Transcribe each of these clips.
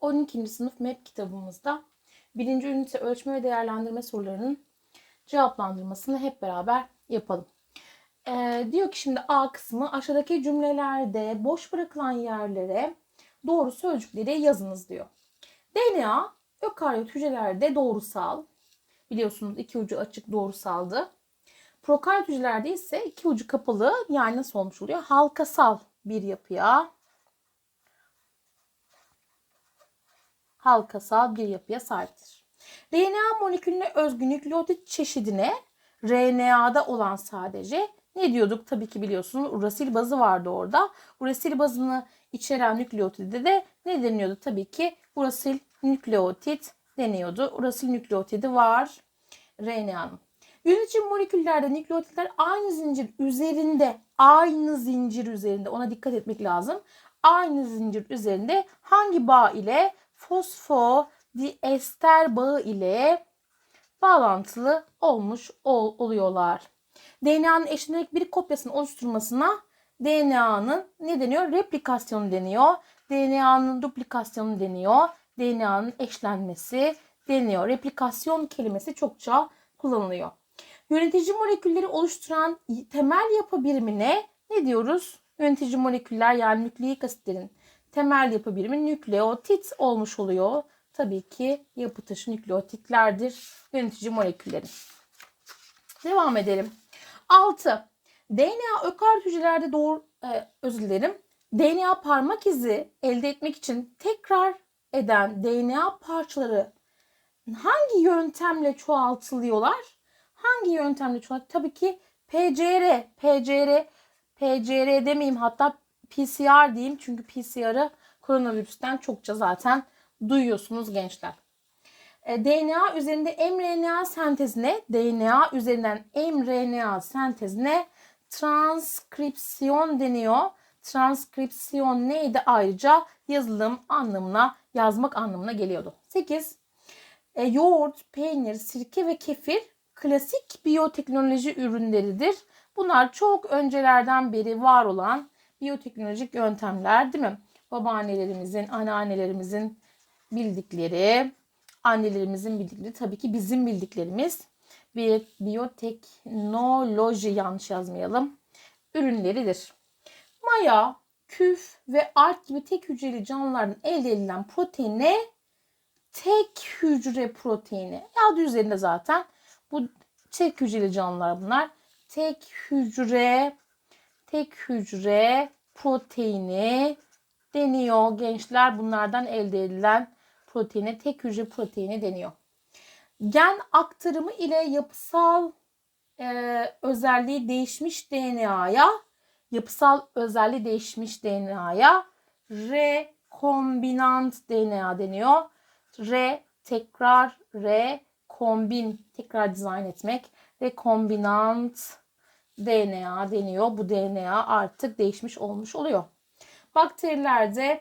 12. sınıf MEP kitabımızda birinci ünite ölçme ve değerlendirme sorularının cevaplandırmasını hep beraber yapalım. Ee, diyor ki şimdi A kısmı aşağıdaki cümlelerde boş bırakılan yerlere doğru sözcükleri yazınız diyor. DNA ökaryot hücrelerde doğrusal. Biliyorsunuz iki ucu açık doğrusaldı. Prokaryot hücrelerde ise iki ucu kapalı yani nasıl olmuş oluyor? Halkasal bir yapıya halkasal bir yapıya sahiptir. RNA molekülüne özgü nükleotit çeşidine RNA'da olan sadece ne diyorduk? Tabii ki biliyorsunuz urasil bazı vardı orada. Urasil bazını içeren nükleotide de ne deniyordu? Tabii ki urasil nükleotit deniyordu. Urasil nükleotidi var RNA'nın. Yönetici moleküllerde nükleotitler aynı zincir üzerinde, aynı zincir üzerinde ona dikkat etmek lazım. Aynı zincir üzerinde hangi bağ ile fosfodiester bağı ile bağlantılı olmuş ol, oluyorlar. DNA'nın eşlenerek bir kopyasını oluşturmasına DNA'nın ne deniyor? Replikasyonu deniyor. DNA'nın duplikasyonu deniyor. DNA'nın eşlenmesi deniyor. Replikasyon kelimesi çokça kullanılıyor. Yönetici molekülleri oluşturan temel yapı birimine ne diyoruz? Yönetici moleküller yani nükleik asitlerin temel yapı birimi nükleotit olmuş oluyor. Tabii ki yapı taşı nükleotitlerdir yönetici moleküllerin. Devam edelim. 6. DNA ökaryot hücrelerde doğru e, özür dilerim. DNA parmak izi elde etmek için tekrar eden DNA parçaları hangi yöntemle çoğaltılıyorlar? Hangi yöntemle çoğaltılıyor? Tabii ki PCR, PCR, PCR demeyeyim hatta PCR diyeyim çünkü PCR'ı koronavirüsten çokça zaten duyuyorsunuz gençler. E, DNA üzerinde mRNA sentezine, DNA üzerinden mRNA sentezine transkripsiyon deniyor. Transkripsiyon neydi ayrıca? Yazılım anlamına, yazmak anlamına geliyordu. 8. E, yoğurt, peynir, sirke ve kefir klasik biyoteknoloji ürünleridir. Bunlar çok öncelerden beri var olan biyoteknolojik yöntemler değil mi? Babaannelerimizin, anneannelerimizin bildikleri, annelerimizin bildikleri tabii ki bizim bildiklerimiz bir biyoteknoloji yanlış yazmayalım ürünleridir. Maya, küf ve ark gibi tek hücreli canlılardan elde edilen proteine tek hücre proteini. Adı üzerinde zaten bu tek hücreli canlılar bunlar. Tek hücre tek hücre proteini deniyor gençler. Bunlardan elde edilen proteine tek hücre proteini deniyor. Gen aktarımı ile yapısal e, özelliği değişmiş DNA'ya yapısal özelliği değişmiş DNA'ya rekombinant DNA deniyor. Re tekrar re kombin tekrar dizayn etmek rekombinant DNA deniyor. Bu DNA artık değişmiş olmuş oluyor. Bakterilerde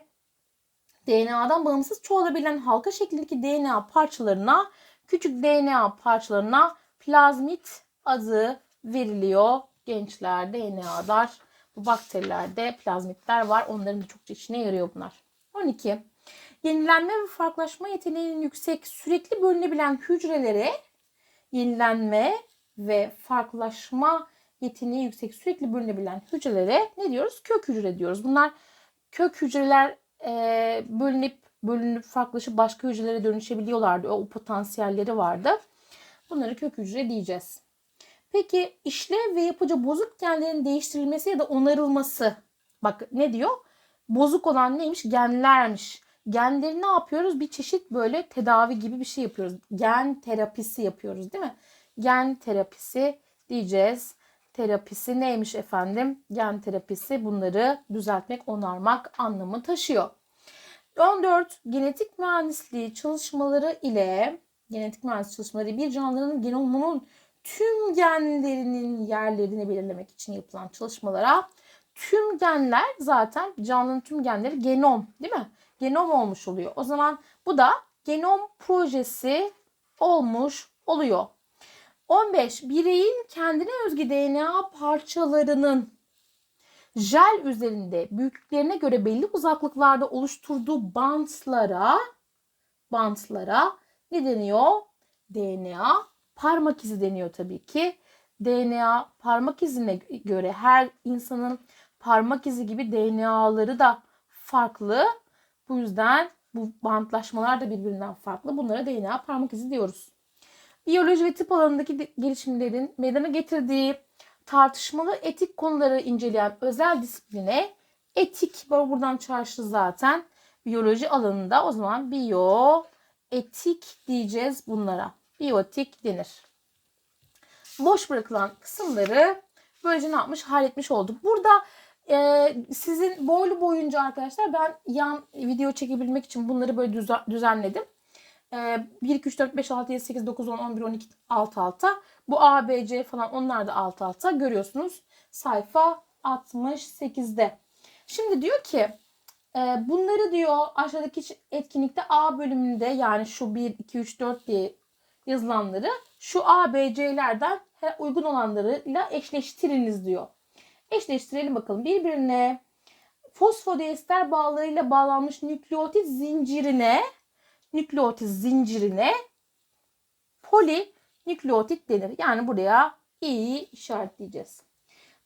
DNA'dan bağımsız çoğalabilen halka şeklindeki DNA parçalarına, küçük DNA parçalarına plazmit adı veriliyor. Gençler DNA'lar, bu bakterilerde plazmitler var. Onların da çok içine yarıyor bunlar. 12. Yenilenme ve farklılaşma yeteneğinin yüksek, sürekli bölünebilen hücrelere yenilenme ve farklılaşma yeteneği yüksek, sürekli bölünebilen hücrelere ne diyoruz? Kök hücre diyoruz. Bunlar kök hücreler e, bölünüp bölünüp farklılaşıp başka hücrelere dönüşebiliyorlardı. O, o potansiyelleri vardı. Bunları kök hücre diyeceğiz. Peki işlev ve yapıcı bozuk genlerin değiştirilmesi ya da onarılması. Bak ne diyor? Bozuk olan neymiş? Genlermiş. Genleri ne yapıyoruz? Bir çeşit böyle tedavi gibi bir şey yapıyoruz. Gen terapisi yapıyoruz değil mi? Gen terapisi diyeceğiz. Terapisi neymiş efendim? Gen terapisi bunları düzeltmek, onarmak anlamı taşıyor. 14. Genetik mühendisliği çalışmaları ile genetik mühendisliği çalışmaları bir canlının genomunun tüm genlerinin yerlerini belirlemek için yapılan çalışmalara tüm genler zaten canlının tüm genleri genom değil mi? Genom olmuş oluyor. O zaman bu da genom projesi olmuş oluyor. 15. Bireyin kendine özgü DNA parçalarının jel üzerinde büyüklüklerine göre belli uzaklıklarda oluşturduğu bantlara bantlara ne deniyor? DNA parmak izi deniyor tabii ki. DNA parmak izine göre her insanın parmak izi gibi DNA'ları da farklı. Bu yüzden bu bantlaşmalar da birbirinden farklı. Bunlara DNA parmak izi diyoruz. Biyoloji ve tıp alanındaki gelişimlerin meydana getirdiği tartışmalı etik konuları inceleyen özel disipline etik bu- buradan çağrıştı zaten. Biyoloji alanında o zaman biyo etik diyeceğiz bunlara. Biyotik denir. Boş bırakılan kısımları böylece ne yapmış? Halletmiş olduk. Burada e, sizin boylu boyunca arkadaşlar ben yan video çekebilmek için bunları böyle düzen- düzenledim. E, 1, 2, 3, 4, 5, 6, 7, 8, 9, 10, 11, 12 alt alta. Bu A, B, C falan onlar da alt alta görüyorsunuz. Sayfa 68'de. Şimdi diyor ki e, bunları diyor aşağıdaki etkinlikte A bölümünde yani şu 1, 2, 3, 4 diye yazılanları şu A, B, C'lerden uygun olanlarıyla eşleştiriniz diyor. Eşleştirelim bakalım. Birbirine fosfodiester bağlarıyla bağlanmış nükleotit zincirine nükleotit zincirine polinükleotit denir. Yani buraya iyi işaretleyeceğiz.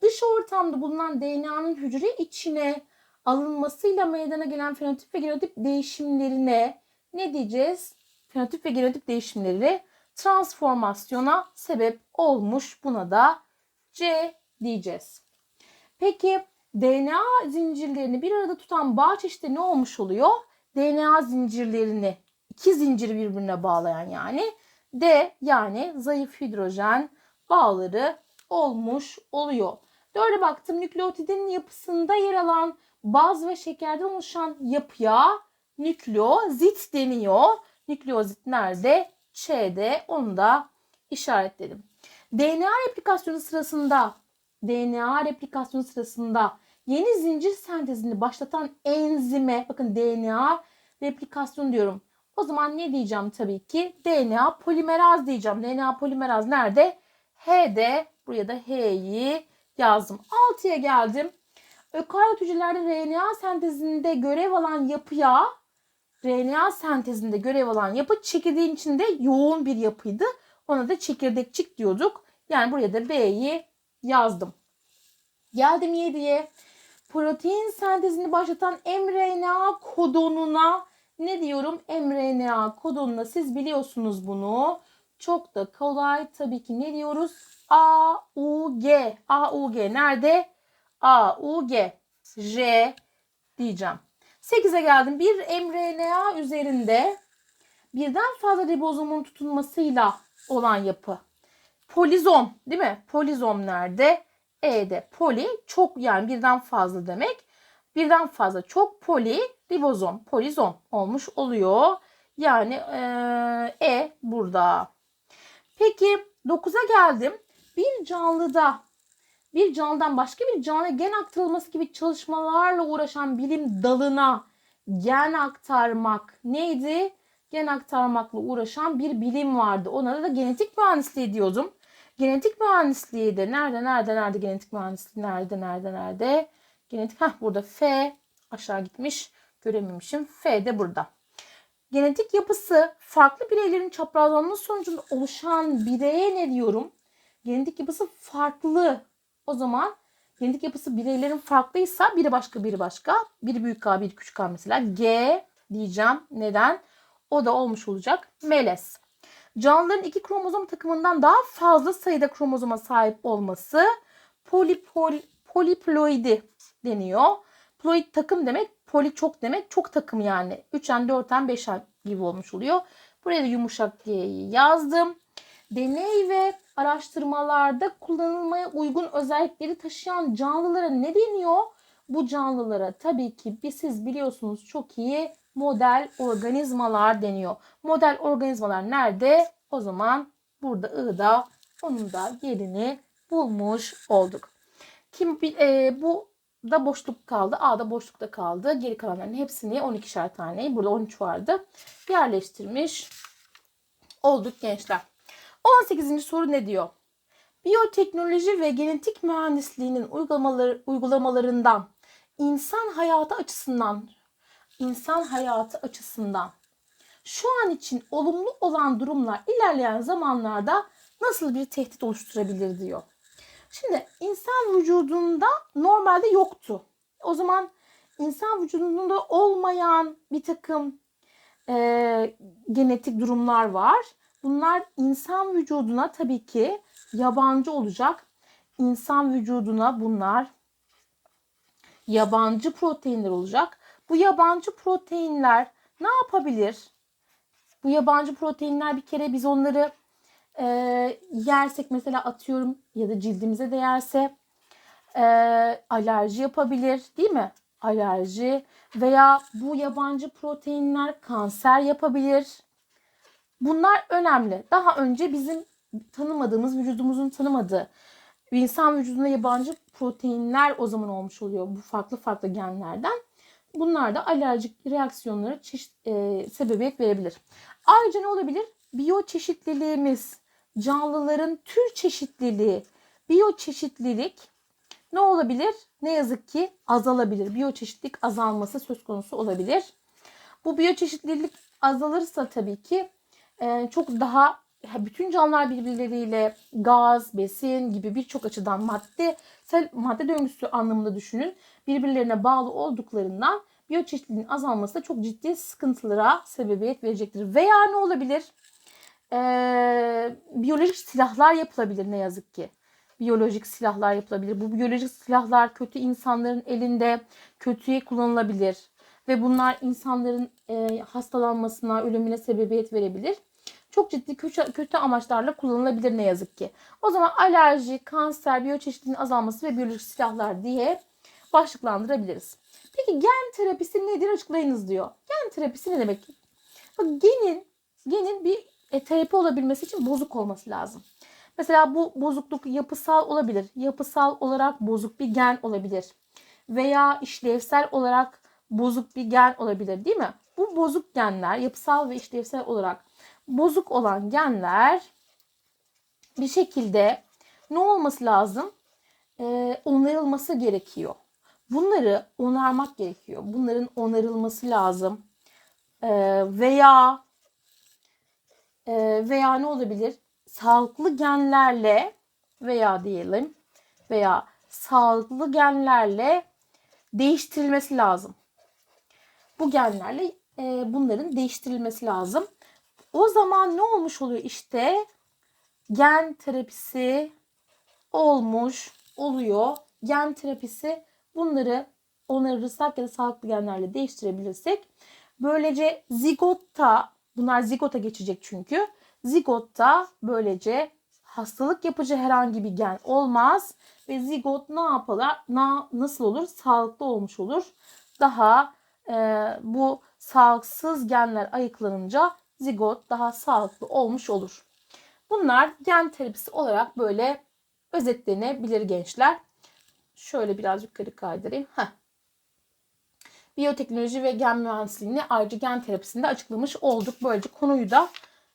Dış ortamda bulunan DNA'nın hücre içine alınmasıyla meydana gelen fenotip ve genotip değişimlerine ne diyeceğiz? Fenotip ve genotip değişimleri transformasyona sebep olmuş. Buna da C diyeceğiz. Peki DNA zincirlerini bir arada tutan bağ çeşidi ne olmuş oluyor? DNA zincirlerini iki zinciri birbirine bağlayan yani D yani zayıf hidrojen bağları olmuş oluyor. Dörde baktım nükleotidin yapısında yer alan baz ve şekerden oluşan yapıya nükleozit deniyor. Nükleozit nerede? Ç'de onu da işaretledim. DNA replikasyonu sırasında DNA replikasyonu sırasında yeni zincir sentezini başlatan enzime bakın DNA replikasyon diyorum. O zaman ne diyeceğim tabii ki? DNA polimeraz diyeceğim. DNA polimeraz nerede? H'de. Buraya da H'yi yazdım. 6'ya geldim. Ökaryot hücrelerde RNA sentezinde görev alan yapıya RNA sentezinde görev alan yapı çekirdeğin içinde yoğun bir yapıydı. Ona da çekirdekçik diyorduk. Yani buraya da B'yi yazdım. Geldim 7'ye. Protein sentezini başlatan mRNA kodonuna ne diyorum? mRNA kodonuna siz biliyorsunuz bunu. Çok da kolay tabii ki ne diyoruz? AUG. AUG nerede? AUG. J diyeceğim. 8'e geldim. Bir mRNA üzerinde birden fazla ribozomun tutunmasıyla olan yapı. Polizom değil mi? Polizom nerede? E'de. Poli çok yani birden fazla demek. Birden fazla çok poli ribozom, polizom olmuş oluyor. Yani eee, E burada. Peki 9'a geldim. Bir canlıda bir canlıdan başka bir canlıya gen aktarılması gibi çalışmalarla uğraşan bilim dalına gen aktarmak neydi? Gen aktarmakla uğraşan bir bilim vardı. Ona da genetik mühendisliği diyordum. Genetik mühendisliği de nerede nerede nerede genetik mühendisliği nerede nerede nerede? Genetik heh burada F aşağı gitmiş görememişim. F de burada. Genetik yapısı farklı bireylerin çaprazlanması sonucunda oluşan bireye ne diyorum? Genetik yapısı farklı. O zaman genetik yapısı bireylerin farklıysa biri başka biri başka. Biri büyük K biri küçük K mesela. G diyeceğim. Neden? O da olmuş olacak. Melez. Canlıların iki kromozom takımından daha fazla sayıda kromozoma sahip olması polipol, poliploidi deniyor. Ploid takım demek, poli çok demek, çok takım yani. 3'en 4'en 5'en gibi olmuş oluyor. Buraya da yumuşak G'yi yazdım. Deney ve araştırmalarda kullanılmaya uygun özellikleri taşıyan canlılara ne deniyor? Bu canlılara tabii ki siz biliyorsunuz çok iyi model organizmalar deniyor. Model organizmalar nerede? O zaman burada I'da onun da yerini bulmuş olduk. Kim e, bu da boşluk kaldı. A'da boşlukta kaldı. Geri kalanların hepsini 12'şer taneyi burada 13 vardı. Yerleştirmiş olduk gençler. 18. soru ne diyor? Biyoteknoloji ve genetik mühendisliğinin uygulamaları, uygulamalarından insan hayatı açısından insan hayatı açısından şu an için olumlu olan durumlar ilerleyen zamanlarda nasıl bir tehdit oluşturabilir diyor. Şimdi insan vücudunda normalde yoktu. O zaman insan vücudunda olmayan bir takım e, genetik durumlar var. Bunlar insan vücuduna tabii ki yabancı olacak. İnsan vücuduna bunlar yabancı proteinler olacak. Bu yabancı proteinler ne yapabilir? Bu yabancı proteinler bir kere biz onları e, yersek mesela atıyorum ya da cildimize değerse e, alerji yapabilir değil mi? Alerji veya bu yabancı proteinler kanser yapabilir. Bunlar önemli. Daha önce bizim tanımadığımız, vücudumuzun tanımadığı insan vücudunda yabancı proteinler o zaman olmuş oluyor bu farklı farklı genlerden. Bunlar da alerjik reaksiyonlara çeşit, e, sebebiyet verebilir. Ayrıca ne olabilir? Biyoçeşitliliğimiz, canlıların tür çeşitliliği, biyoçeşitlilik ne olabilir? Ne yazık ki azalabilir. Biyoçeşitlilik azalması söz konusu olabilir. Bu biyoçeşitlilik azalırsa tabii ki e, çok daha bütün canlılar birbirleriyle gaz, besin gibi birçok açıdan madde, madde döngüsü anlamında düşünün. Birbirlerine bağlı olduklarından biyoçeşitliliğin azalması da çok ciddi sıkıntılara sebebiyet verecektir. Veya ne olabilir? Ee, biyolojik silahlar yapılabilir ne yazık ki. Biyolojik silahlar yapılabilir. Bu biyolojik silahlar kötü insanların elinde kötüye kullanılabilir. Ve bunlar insanların e, hastalanmasına, ölümüne sebebiyet verebilir çok ciddi kötü, kötü amaçlarla kullanılabilir ne yazık ki. O zaman alerji, kanser, biyoçeşitliliğin azalması ve biyolojik silahlar diye başlıklandırabiliriz. Peki gen terapisi nedir açıklayınız diyor. Gen terapisi ne demek? Genin, genin bir e, terapi olabilmesi için bozuk olması lazım. Mesela bu bozukluk yapısal olabilir. Yapısal olarak bozuk bir gen olabilir. Veya işlevsel olarak bozuk bir gen olabilir değil mi? Bu bozuk genler yapısal ve işlevsel olarak bozuk olan genler bir şekilde ne olması lazım? Ee, onarılması gerekiyor. Bunları onarmak gerekiyor. Bunların onarılması lazım. Ee, veya veya ne olabilir? Sağlıklı genlerle veya diyelim veya sağlıklı genlerle değiştirilmesi lazım. Bu genlerle e, bunların değiştirilmesi lazım. O zaman ne olmuş oluyor işte? Gen terapisi olmuş oluyor. Gen terapisi bunları onarırsak ya da sağlıklı genlerle değiştirebilirsek böylece zigotta bunlar zigota geçecek çünkü zigotta böylece hastalık yapıcı herhangi bir gen olmaz ve zigot ne yapar? Na, nasıl olur? Sağlıklı olmuş olur. Daha e, bu sağlıksız genler ayıklanınca zigot daha sağlıklı olmuş olur. Bunlar gen terapisi olarak böyle özetlenebilir gençler. Şöyle biraz yukarı kaydırayım. Heh. Biyoteknoloji ve gen mühendisliğini ayrıca gen terapisinde açıklamış olduk. Böylece konuyu da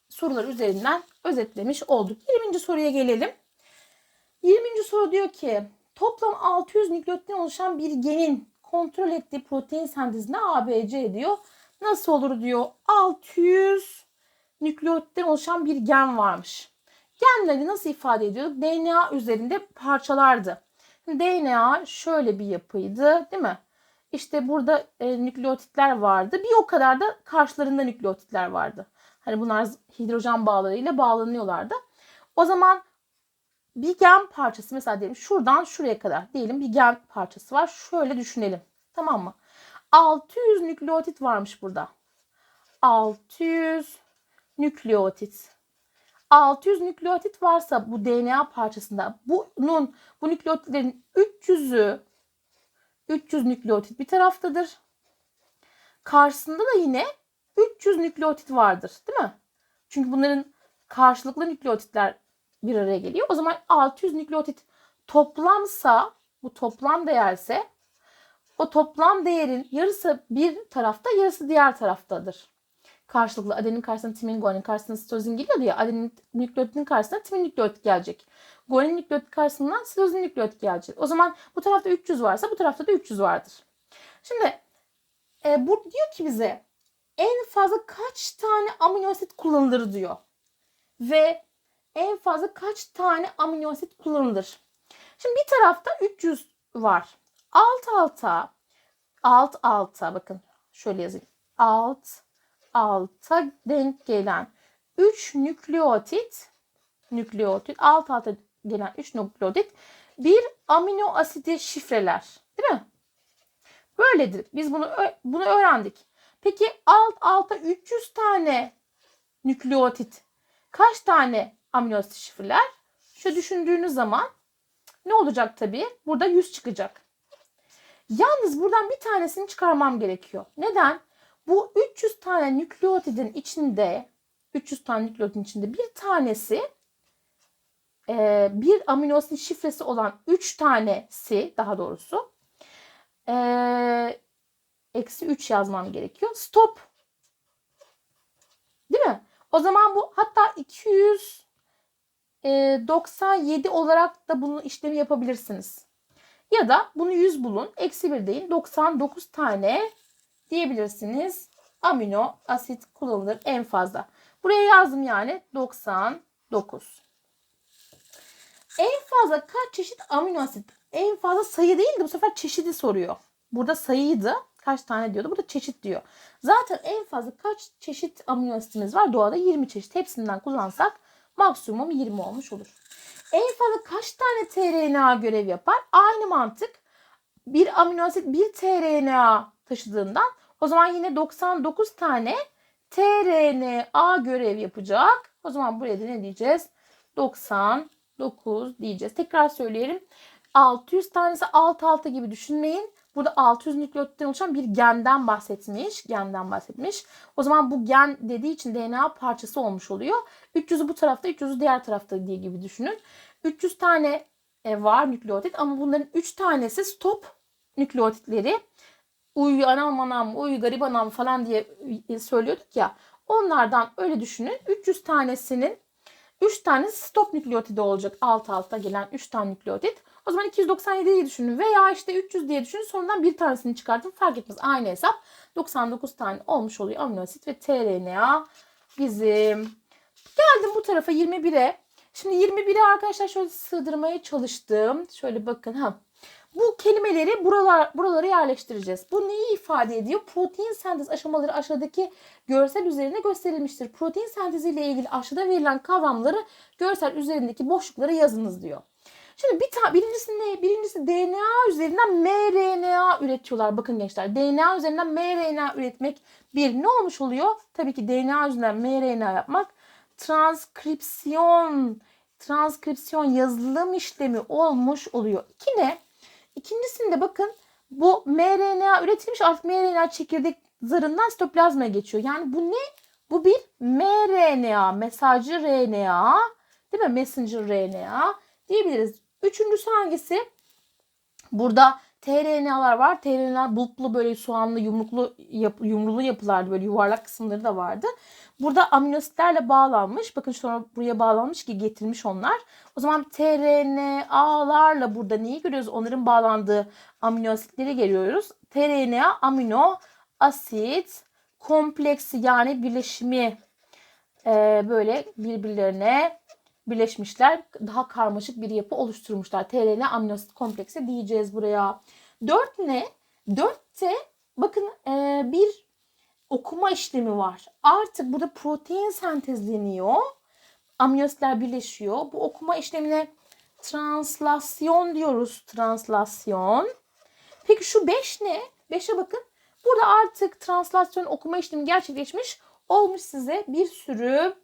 sorular üzerinden özetlemiş olduk. 20. soruya gelelim. 20. soru diyor ki toplam 600 nükleotiden oluşan bir genin kontrol ettiği protein sentezine ABC diyor. Nasıl olur diyor. 600 nükleotitten oluşan bir gen varmış. Genleri nasıl ifade ediyor? DNA üzerinde parçalardı. DNA şöyle bir yapıydı değil mi? İşte burada e, nükleotitler vardı. Bir o kadar da karşılarında nükleotitler vardı. Hani bunlar hidrojen bağlarıyla bağlanıyorlardı. O zaman bir gen parçası mesela diyelim şuradan şuraya kadar diyelim bir gen parçası var. Şöyle düşünelim. Tamam mı? 600 nükleotit varmış burada. 600 nükleotit. 600 nükleotit varsa bu DNA parçasında bunun bu nükleotitlerin 300'ü 300 nükleotit bir taraftadır. Karşısında da yine 300 nükleotit vardır, değil mi? Çünkü bunların karşılıklı nükleotitler bir araya geliyor. O zaman 600 nükleotit toplamsa, bu toplam değerse o toplam değerin yarısı bir tarafta, yarısı diğer taraftadır. Karşılıklı adenin karşısına timin, guanin karşısına sitozin geliyordu ya. Adenin nükleotidin karşısına timin nükleotit gelecek. Guanin nükleotit karşısından sitozin nükleotit gelecek. O zaman bu tarafta 300 varsa bu tarafta da 300 vardır. Şimdi e, bu diyor ki bize en fazla kaç tane amino asit kullanılır diyor. Ve en fazla kaç tane amino asit kullanılır. Şimdi bir tarafta 300 var. Alt alta alt alta bakın şöyle yazayım. Alt alta denk gelen 3 nükleotit nükleotit alt alta gelen 3 nükleotit bir amino asidi şifreler. Değil mi? Böyledir. Biz bunu bunu öğrendik. Peki alt alta 300 tane nükleotit kaç tane amino asit şifreler? Şu düşündüğünüz zaman ne olacak tabii? Burada 100 çıkacak. Yalnız buradan bir tanesini çıkarmam gerekiyor. Neden? Bu 300 tane nükleotidin içinde 300 tane nükleotidin içinde bir tanesi e, bir amino asit şifresi olan 3 tanesi daha doğrusu e, eksi 3 yazmam gerekiyor. Stop. Değil mi? O zaman bu hatta 297 olarak da bunu işlemi yapabilirsiniz. Ya da bunu 100 bulun. Eksi 1 deyin. 99 tane diyebilirsiniz. Amino asit kullanılır en fazla. Buraya yazdım yani 99. En fazla kaç çeşit amino asit? En fazla sayı değil de bu sefer çeşidi soruyor. Burada sayıydı. Kaç tane diyordu? Burada çeşit diyor. Zaten en fazla kaç çeşit amino asitimiz var? Doğada 20 çeşit. Hepsinden kullansak maksimum 20 olmuş olur. En fazla kaç tane tRNA görev yapar? Aynı mantık. Bir amino asit bir tRNA taşıdığından o zaman yine 99 tane tRNA görev yapacak. O zaman buraya da ne diyeceğiz? 99 diyeceğiz. Tekrar söyleyelim. 600 tanesi alt alta gibi düşünmeyin. Burada 600 nükleotitten oluşan bir genden bahsetmiş. Genden bahsetmiş. O zaman bu gen dediği için DNA parçası olmuş oluyor. 300'ü bu tarafta, 300'ü diğer tarafta diye gibi düşünün. 300 tane e, var nükleotit ama bunların 3 tanesi stop nükleotitleri. Uy anam anam, uy garip anam falan diye e, söylüyorduk ya. Onlardan öyle düşünün. 300 tanesinin 3 tanesi stop nükleotidi olacak. Alt alta gelen 3 tane nükleotit. O zaman 297 diye düşünün veya işte 300 diye düşünün. Sonradan bir tanesini çıkartın fark etmez. Aynı hesap 99 tane olmuş oluyor amino asit ve tRNA bizim. Geldim bu tarafa 21'e. Şimdi 21'e arkadaşlar şöyle sığdırmaya çalıştım. Şöyle bakın ha. Bu kelimeleri buralar, buralara yerleştireceğiz. Bu neyi ifade ediyor? Protein sentez aşamaları aşağıdaki görsel üzerinde gösterilmiştir. Protein sentezi ile ilgili aşağıda verilen kavramları görsel üzerindeki boşluklara yazınız diyor. Şimdi bir tane birincisi ne? Birincisi DNA üzerinden mRNA üretiyorlar. Bakın gençler DNA üzerinden mRNA üretmek bir ne olmuş oluyor? Tabii ki DNA üzerinden mRNA yapmak transkripsiyon transkripsiyon yazılım işlemi olmuş oluyor. İki ne? İkincisinde bakın bu mRNA üretilmiş artık mRNA çekirdek zarından sitoplazmaya geçiyor. Yani bu ne? Bu bir mRNA, mesajcı RNA, değil mi? Messenger RNA diyebiliriz. Üçüncüsü hangisi? Burada tRNA'lar var. tRNA'lar bulutlu böyle soğanlı yumruklu yap, yumrulu yapılardı. Böyle yuvarlak kısımları da vardı. Burada aminositlerle bağlanmış. Bakın sonra buraya bağlanmış ki getirmiş onlar. O zaman tRNA'larla burada neyi görüyoruz? Onların bağlandığı amino asitleri görüyoruz. tRNA amino asit kompleksi yani birleşimi e, böyle birbirlerine birleşmişler. Daha karmaşık bir yapı oluşturmuşlar. tRNA aminoasit kompleksi diyeceğiz buraya. 4 ne? 4'te bakın e, bir okuma işlemi var. Artık burada protein sentezleniyor. Aminoasitler birleşiyor. Bu okuma işlemine translasyon diyoruz. Translasyon. Peki şu 5 ne? 5'e bakın. Burada artık translasyon okuma işlemi gerçekleşmiş. Olmuş size bir sürü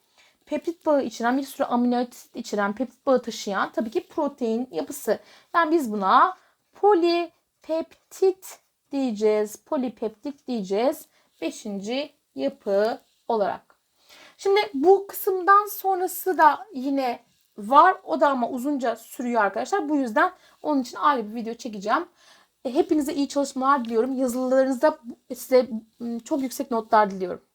peptit bağı içeren bir sürü amino asit içeren peptit bağı taşıyan tabii ki protein yapısı. Yani biz buna polipeptit diyeceğiz. Polipeptit diyeceğiz. Beşinci yapı olarak. Şimdi bu kısımdan sonrası da yine var. O da ama uzunca sürüyor arkadaşlar. Bu yüzden onun için ayrı bir video çekeceğim. Hepinize iyi çalışmalar diliyorum. Yazılarınızda size çok yüksek notlar diliyorum.